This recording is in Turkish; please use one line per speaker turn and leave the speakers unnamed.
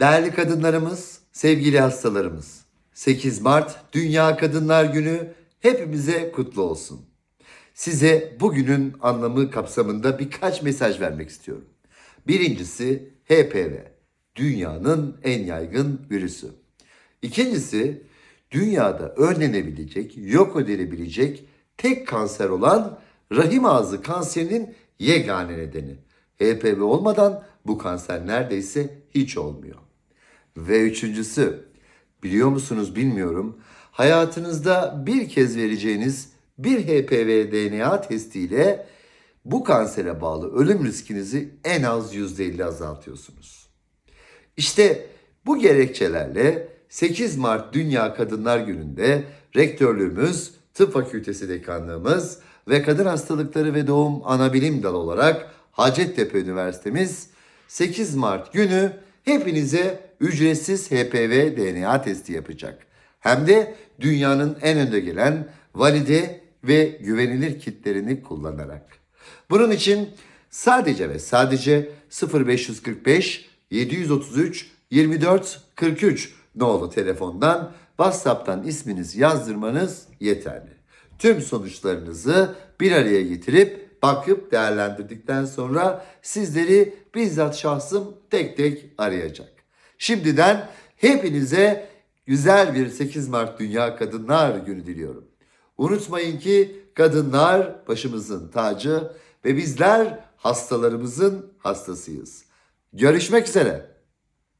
Değerli kadınlarımız, sevgili hastalarımız. 8 Mart Dünya Kadınlar Günü hepimize kutlu olsun. Size bugünün anlamı kapsamında birkaç mesaj vermek istiyorum. Birincisi HPV, dünyanın en yaygın virüsü. İkincisi, dünyada önlenebilecek, yok edilebilecek tek kanser olan rahim ağzı kanserinin yegane nedeni. HPV olmadan bu kanser neredeyse hiç olmuyor. Ve üçüncüsü, biliyor musunuz bilmiyorum, hayatınızda bir kez vereceğiniz bir HPV DNA testiyle bu kansere bağlı ölüm riskinizi en az %50 azaltıyorsunuz. İşte bu gerekçelerle 8 Mart Dünya Kadınlar Günü'nde rektörlüğümüz, tıp fakültesi dekanlığımız ve kadın hastalıkları ve doğum anabilim dalı olarak Hacettepe Üniversitemiz 8 Mart günü hepinize ücretsiz HPV DNA testi yapacak. Hem de dünyanın en önde gelen valide ve güvenilir kitlerini kullanarak. Bunun için sadece ve sadece 0545 733 24 43 nolu telefondan WhatsApp'tan isminizi yazdırmanız yeterli. Tüm sonuçlarınızı bir araya getirip bakıp değerlendirdikten sonra sizleri bizzat şahsım tek tek arayacak. Şimdiden hepinize güzel bir 8 Mart Dünya Kadınlar Günü diliyorum. Unutmayın ki kadınlar başımızın tacı ve bizler hastalarımızın hastasıyız. Görüşmek üzere.